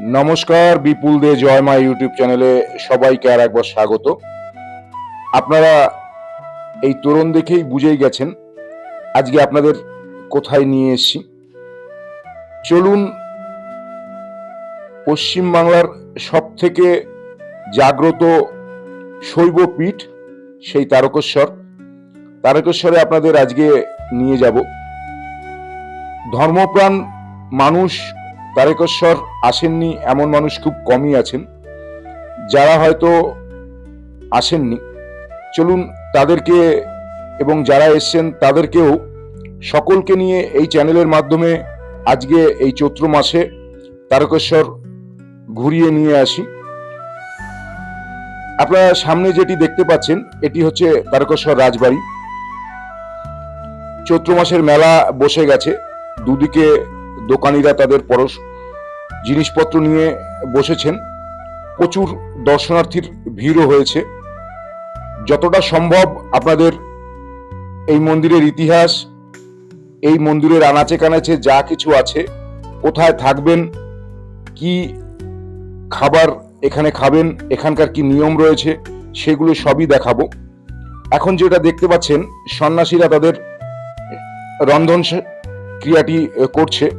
নমস্কার, বিপুল দে, জয় মা ইউটিউব চ্যানেলে সবাইকে আর একবার স্বাগত। আপনারা এই তরুণ দেখেই বুঝেই গেছেন আজকে আপনাদের কোথায় নিয়ে এসেছি। চলুন, পশ্চিমবাংলার সব থেকে জাগ্রত শৈব পীঠ সেই তারকেশ্বর। তারকেশ্বরে আপনাদের আজকে নিয়ে যাব। ধর্মপ্রাণ মানুষ তারকেশ্বর আসেননি, এমন মানুষ খুব কমই আছেন। যারা হয়তো আসেননি, চলুন তাদেরকে এবং যারা এসছেন তাদেরকেও সকলকে নিয়ে এই চ্যানেলের মাধ্যমে আজকে এই চৈত্র মাসে তারকেশ্বর ঘুরিয়ে নিয়ে আসি। আপনারা সামনে যেটি দেখতে পাচ্ছেন, এটি হচ্ছে তারকেশ্বর রাজবাড়ি। চৈত্র মাসের মেলা বসে গেছে, দুদিকে দোকানিরা তাদের পরশ জিনিসপত্র নিয়ে বসেছেন। প্রচুর দর্শনার্থীর ভিড়ও হয়েছে। যতটা সম্ভব আপনাদের এই মন্দিরের ইতিহাস, এই মন্দিরের আনাচে কানাচে যা কিছু আছে, কোথায় থাকবেন, কি খাবার এখানে খাবেন, এখানকার কি নিয়ম রয়েছে, সেগুলো সবই দেখাবো। এখন যেটা দেখতে পাচ্ছেন, সন্ন্যাসীরা তাদের রন্ধন ক্রিয়াটি করছে।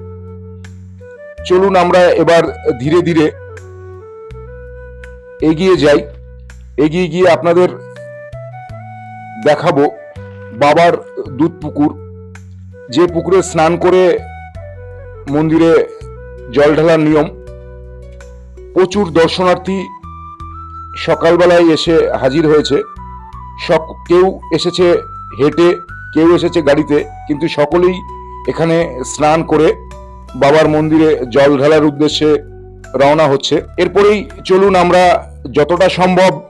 চলুন আমরা এবার ধীরে ধীরে এগিয়ে যাই। এগিয়ে গিয়ে আপনাদের দেখাবো বাবার দুধ পুকুর। যে পুকুরে স্নান করে মন্দিরে জল ঢালার নিয়ম, প্রচুর দর্শনার্থী সকালবেলায় এসে হাজির হয়েছে। সক, কেউ এসেছে হেঁটে, কেউ এসেছে গাড়িতে, কিন্তু সকলেই এখানে স্নান করে বাবার মন্দিরে জল ঢালার উদ্দেশ্যে রওনা হচ্ছে। এরপরেই চলুন আমরা যতটা সম্ভব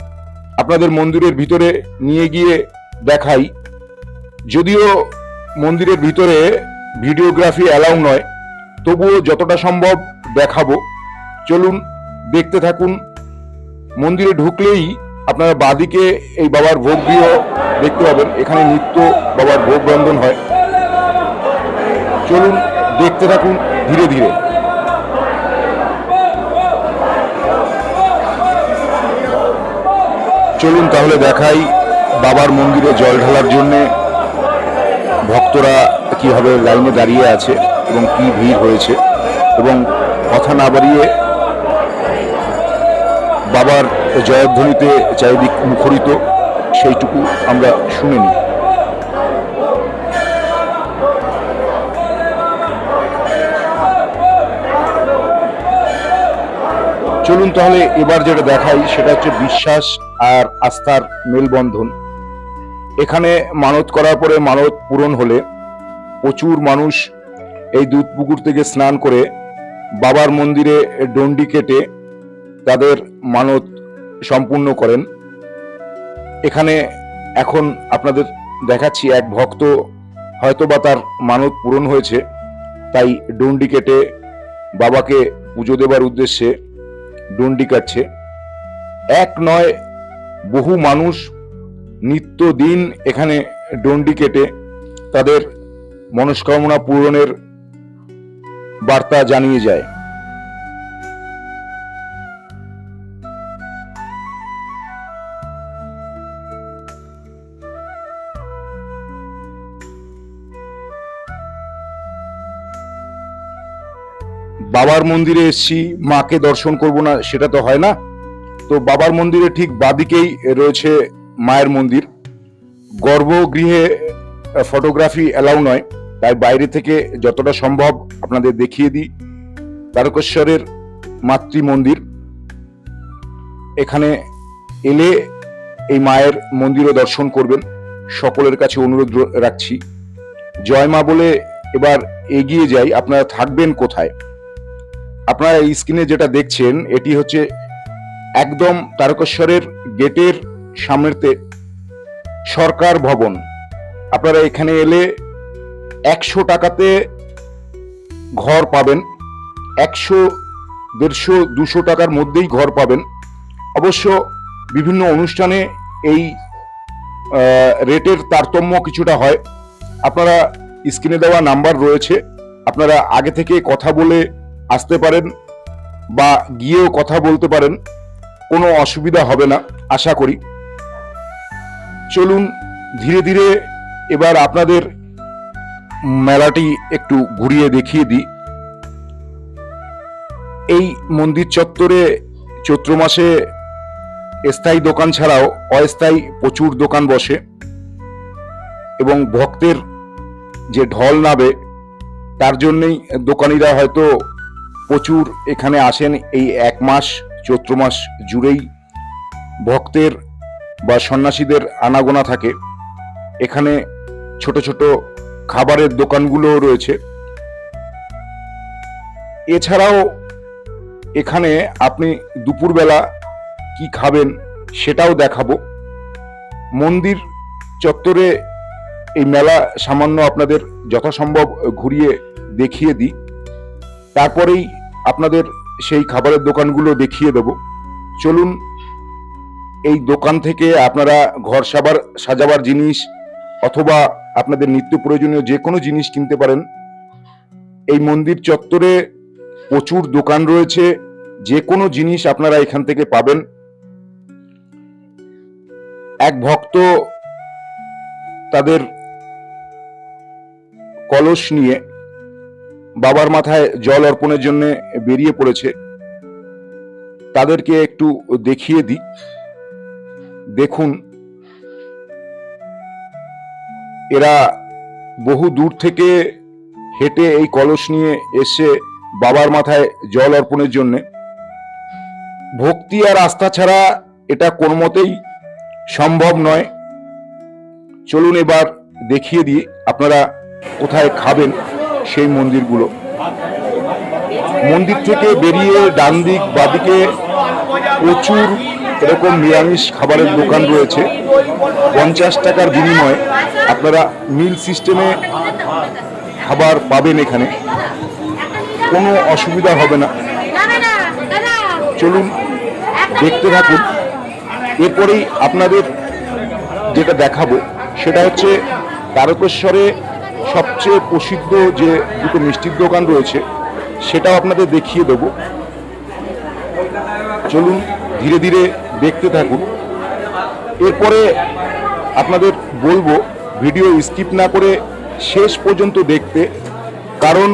আপনাদের মন্দিরের ভিতরে নিয়ে গিয়ে দেখাই। যদিও মন্দিরের ভিতরে ভিডিওগ্রাফি অ্যালাউ নয়, তবুও যতটা সম্ভব দেখাবো। চলুন দেখতে থাকুন। মন্দিরে ঢুকলেই আপনারা বাদিকে এই বাবার ভোগ গৃহ দেখতে পাবেন। এখানে নিত্য বাবার ভোগ রন্ধন হয়। চলুন দেখতে থাকুন। ধীরে ধীরে। চলুন তাহলে দেখাই বাবার মন্দিরে জল ঢালার জন্য ভক্তরা কীভাবে লাইনে দাঁড়িয়ে আছে এবং কি ভিড় হয়েছে। এবং কথা না বাড়িয়ে বাবার জয়ধ্বনিতে চারিদিক মুখরিত, সেইটুকু আমরা শুনে নিই। চলুন তাহলে এবার যেটা দেখাই, সেটা হচ্ছে বিশ্বাস আর আস্থার মেলবন্ধন। এখানে মানত করার পরে মানত পূরণ হলে প্রচুর মানুষ এই দুধ পুকুর থেকে স্নান করে বাবার মন্দিরে ডন্ডি কেটে তাদের মানত সম্পূর্ণ করেন। এখানে এখন আপনাদের দেখাচ্ছি, এক ভক্ত হয়তো বা তার মানত পূরণ হয়েছে, তাই ডন্ডি কেটে বাবাকে পুজো দেবার উদ্দেশ্যে ডন্ডি কাটছে এক নয়, বহু মানুষ নিত্যদিন এখানে ডন্ডি কেটে তাদের মনস্কামনা পূরণের বার্তা জানিয়ে যায়। বাবার মন্দিরে এসছি, মাকে দর্শন করব না, সেটা তো হয় না। তো বাবার মন্দিরে ঠিক বাদিকেই রয়েছে মায়ের মন্দির। গর্ভগৃহে ফটোগ্রাফি অ্যালাউ নয়, তাই বাইরে থেকে যতটা সম্ভব আপনাদের দেখিয়ে দিই। তারকেশ্বরের মাতৃ মন্দির এখানে এলে এই মায়ের মন্দিরও দর্শন করবেন। সকলের কাছে অনুরোধ রাখছি। জয় মা বলে এবার এগিয়ে যাই, আপনারা থাকবেন কোথায়? আপনারা এই স্ক্রিনে যেটা দেখছেন, এটি হচ্ছে একদম তারকেশ্বরের গেটের সামনেতে সরকার ভবন। আপনারা এখানে এলে একশো টাকাতে ঘর পাবেন। একশো, দেড়শো, দুশো টাকার মধ্যেই ঘর পাবেন। অবশ্য বিভিন্ন অনুষ্ঠানে এই রেটের তারতম্য কিছুটা হয়। আপনারা স্ক্রিনে দেওয়া নাম্বার রয়েছে। আপনারা আগে থেকে কথা বলে আসতে পারেন বা গিয়েও কথা বলতে পারেন, কোনো অসুবিধা হবে না, আশা করি। চলুন, ধীরে ধীরে এবার আপনাদের মেলাটি একটু ঘুরিয়ে দেখিয়ে দিই। এই মন্দির চত্বরে চৈত্র মাসে স্থায়ী দোকান ছাড়াও অস্থায়ী প্রচুর দোকান বসে এবং ভক্তের যে ঢল নাবে তার জন্যই দোকানিরা হয়তো প্রচুর এখানে আসেন এই এক মাস, চৈত্র মাস জুড়েই ভক্তের বা সন্ন্যাসীদের আনাগোনা থাকে। এখানে ছোট ছোট খাবারের দোকানগুলোও রয়েছে। এছাড়াও এখানে আপনি দুপুরবেলা কি খাবেন সেটাও দেখাবো। মন্দির চত্বরে এই মেলা সামান্য আপনাদের যথাসম্ভব ঘুরিয়ে দেখিয়ে দিই। তারপরেই আপনাদের সেই খাবারের দোকানগুলো দেখিয়ে দেব। চলুন, এই দোকান থেকে আপনারা ঘর সাবার, সাজাবার জিনিস অথবা আপনাদের নিত্য প্রয়োজনীয় যে কোনো জিনিস কিনতে পারেন। এই মন্দির চত্বরে প্রচুর দোকান রয়েছে। যে কোনো জিনিস আপনারা এখান থেকে পাবেন। এক ভক্ত তাদের কলস নিয়ে বাবার মাথায় জল অর্পণের জন্য বেরিয়ে পড়েছে। তাদেরকে একটু দেখিয়ে দিই। দেখুন, এরা বহু দূর থেকে হেঁটে এই কলস নিয়ে এসে বাবার মাথায় জল অর্পণের জন্য। ভক্তি আর আস্থা ছাড়া এটা কোনো মতেই সম্ভব নয়। চলুন এবার দেখিয়ে দিই, আপনারা কোথায় খাবেন। সেই মন্দিরগুলো। মন্দির থেকে বেরিয়ে ডান দিক বাদিকে প্রচুর এরকম নিরামিষ খাবারের দোকান রয়েছে। পঞ্চাশ টাকার বিনিময়ে আপনারা মিল সিস্টেমে খাবার পাবেন এখানে। কোনো অসুবিধা হবে না। চলুন, দেখতে থাকুন। এরপরেই আপনাদের যেটা দেখাবো, সেটা হচ্ছে তারকেশ্বরে সবচেয়ে প্রসিদ্ধ যে দুটো মিষ্টির দোকান রয়েছে, সেটাও আপনাদের দেখিয়ে দেবো। চলুন, ধীরে ধীরে দেখতে থাকুন। এরপরে আপনাদের বলব, ভিডিও স্কিপ না করে শেষ পর্যন্ত দেখতে, কারণ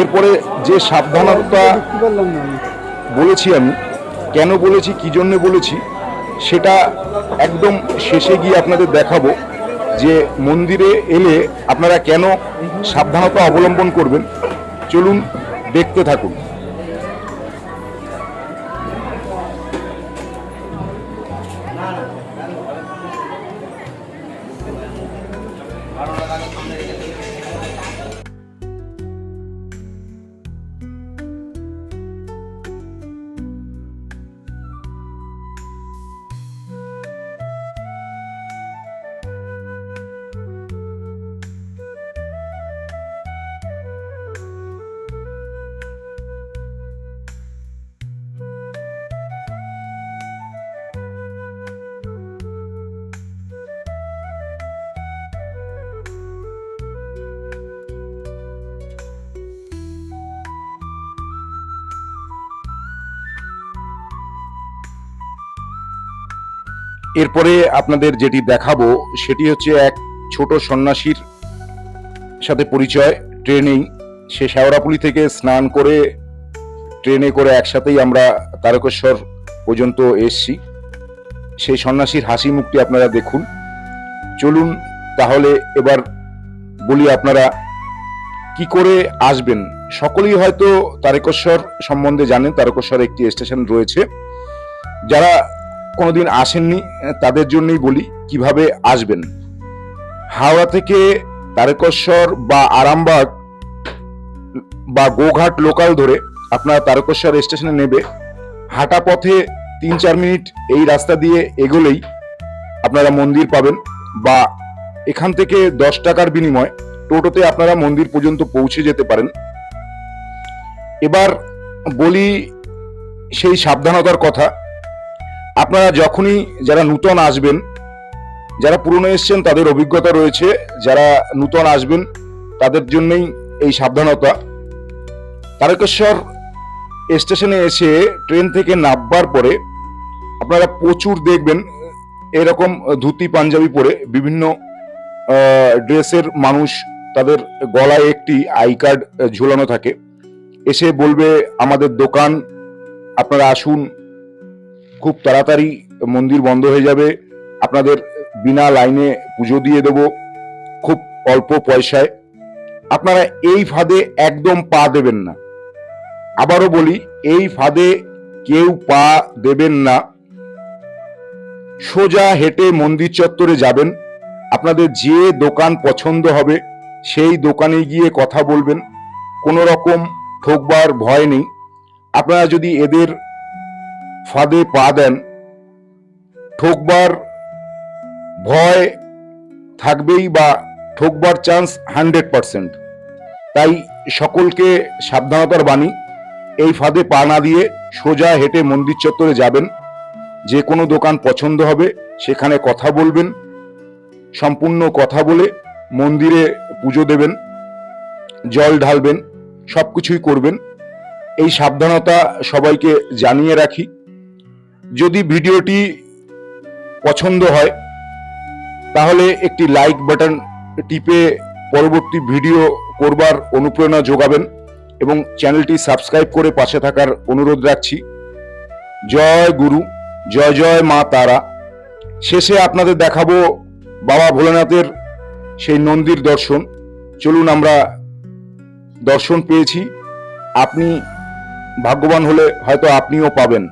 এরপরে যে সাবধানতা বলেছি আমি, কেন বলেছি, কি জন্য বলেছি, সেটা একদম শেষে গিয়ে আপনাদের দেখাবো। যে মন্দিরে এলে আপনারা কেন সাবধানতা অবলম্বন করবেন? চলুন দেখতে থাকুন। এরপরে আপনাদের যেটি দেখাবো, সেটি হচ্ছে এক ছোট সন্ন্যাসীর সাথে পরিচয়, ট্রেনেই। সে শেওড়াপুলি থেকে স্নান করে, ট্রেনে করে একসাথেই আমরা তারকেশ্বর পর্যন্ত এসছি। সেই সন্ন্যাসীর হাসি মুখটি আপনারা দেখুন। চলুন তাহলে এবার বলি আপনারা কি করে আসবেন। সকলেই হয়তো তারকেশ্বর সম্বন্ধে জানেন, তারকেশ্বর একটি স্টেশন রয়েছে। যারা কোনোদিন আসেননি তাদের জন্যই বলি কীভাবে আসবেন। হাওড়া থেকে তারকেশ্বর বা আরামবাগ বা গোঘাট লোকাল ধরে আপনারা তারকেশ্বর স্টেশনে নেবে। হাঁটা পথে তিন চার মিনিট এই রাস্তা দিয়ে এগোলেই আপনারা মন্দির পাবেন বা এখান থেকে দশ টাকার বিনিময় টোটোতে আপনারা মন্দির পর্যন্ত পৌঁছে যেতে পারেন। এবার বলি সেই সাবধানতার কথা আপনারা যখনই যারা নূতন আসবেন, যারা পুরনো এসছেন, তাদের অভিজ্ঞতা রয়েছে। যারা নূতন আসবেন, তাদের জন্যই এই সাবধানতা। তারকেশ্বর স্টেশনে এসে ট্রেন থেকে নামবার পরে আপনারা প্রচুর দেখবেন, এরকম ধুতি, পাঞ্জাবি পরে বিভিন্ন ড্রেসের মানুষ, তাদের গলায় একটি আই কার্ড ঝুলানো থাকে। এসে বলবে, আমাদের দোকান, আপনারা আসুন। খুব তাড়াতাড়ি মন্দির বন্ধ হয়ে যাবে। আপনাদের বিনা লাইনে পুজো দিয়ে দেব খুব অল্প পয়সায়। আপনারা এই ফাঁদে একদম পা দেবেন না। আবারও বলি, এই ফাঁদে কেউ পা দেবেন না। সোজা হেঁটে মন্দির চত্বরে যাবেন। আপনাদের যে দোকান পছন্দ হবে, সেই দোকানে গিয়ে কথা বলবেন। কোনো রকম ঠকবার ভয় নেই। আপনারা যদি এদের ফাঁদে পা দেন। ঠকবার ভয় থাকবেই বা ঠকবার চান্স হান্ড্রেড পারসেন্ট তাই সকলকে সাবধানতার বাণী, এই ফাঁদে পা না দিয়ে সোজা হেঁটে মন্দির চত্বরে যাবেন। যে কোনো দোকান পছন্দ হবে, সেখানে কথা বলবেন। সম্পূর্ণ কথা বলে মন্দিরে পুজো দেবেন, জল ঢালবেন সব কিছুই করবেন। এই সাবধানতা সবাইকে জানিয়ে রাখি। যদি ভিডিওটি পছন্দ হয়, তাহলে একটি লাইক বাটন টিপে পরবর্তী ভিডিও করবার অনুপ্রেরণা যোগাবেন এবং চ্যানেলটি সাবস্ক্রাইব করে পাশে থাকার অনুরোধ রাখছি। জয় গুরু, জয় জয় মা তারা। শেষে আপনাদের দেখাবো বাবা ভোলেনাথের সেই নন্দীর দর্শন। চলুন আমরা দর্শন পেয়েছি। আপনি ভাগ্যবান হলে হয়তো আপনিও পাবেন।